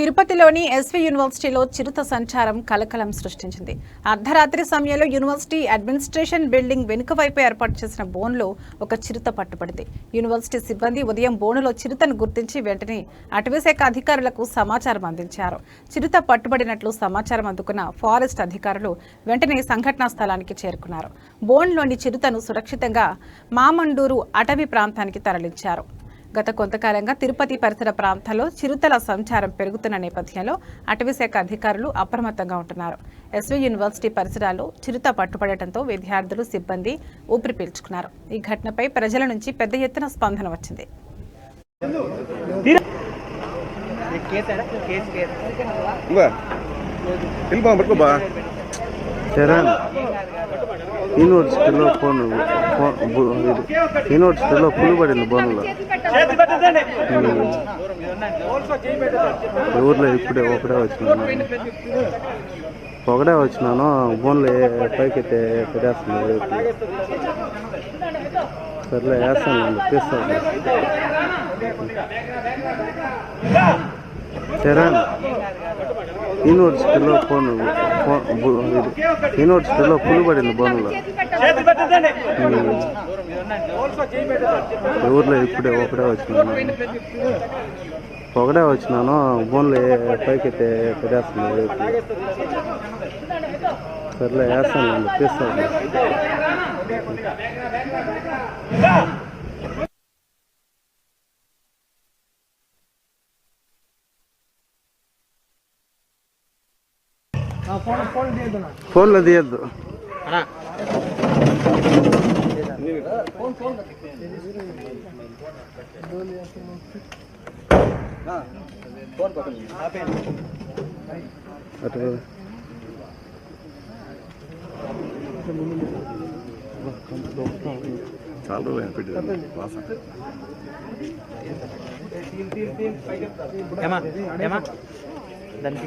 తిరుపతిలోని ఎస్వి యూనివర్సిటీలో చిరుత సంచారం కలకలం సృష్టించింది. అర్ధరాత్రి సమయంలో యూనివర్సిటీ అడ్మినిస్ట్రేషన్ బిల్డింగ్ వెనుక వైపు ఏర్పాటు చేసిన బోన్లో ఒక చిరుత పట్టుబడింది. యూనివర్సిటీ సిబ్బంది ఉదయం బోనులో చిరుతను గుర్తించి వెంటనే అటవీశాఖ అధికారులకు సమాచారం అందించారు. చిరుత పట్టుబడినట్లు సమాచారం అందుకున్న ఫారెస్ట్ అధికారులు వెంటనే సంఘటనా స్థలానికి చేరుకున్నారు. బోన్లోని చిరుతను సురక్షితంగా మామండూరు అటవీ ప్రాంతానికి తరలించారు. గత కొంతకాలంగా తిరుపతి పరిసర ప్రాంతాల్లో చిరుతల సంచారం పెరుగుతున్న నేపథ్యంలో అటవీశాఖ అధికారులు అప్రమత్తంగా ఉంటున్నారు. ఎస్వి యూనివర్సిటీ పరిసరాల్లో చిరుత పట్టుబడటంతో విద్యార్థులు సిబ్బంది ఊపిరి పీల్చుకున్నారు. ఈ ఘటనపై ప్రజల నుంచి పెద్ద ఎత్తున స్పందన వచ్చింది. బా. యూనివర్సిటీలో ఫోన్ యూనివర్సిటీలో పులి పడింది బోన్లో. ఊర్లో ఇప్పుడే ఒకడే వచ్చినాను. ఒకడే వచ్చినాను బోన్లో ఏ- పైకి అయితే పెట్టేస్తుంది రేపు. సర్లే వేస్తాను తీస్తాను. చరణ్ యూనివర్సిటీలో ఫోన్ యూనివర్సిటీలో పులి పడింది బోన్లో ఊర్లో ఇప్పుడే ఒకడే వచ్చినాను. ఒకడే వచ్చినాను బోన్లో పైకి పెట్టేస్తుంది. సర్లే వేస్తాను తీస్తాను ఫోన్లో తీయద్దు. చాలా రోజులు పెట్టింది వాసన. ఏమా ఏమా? దానికి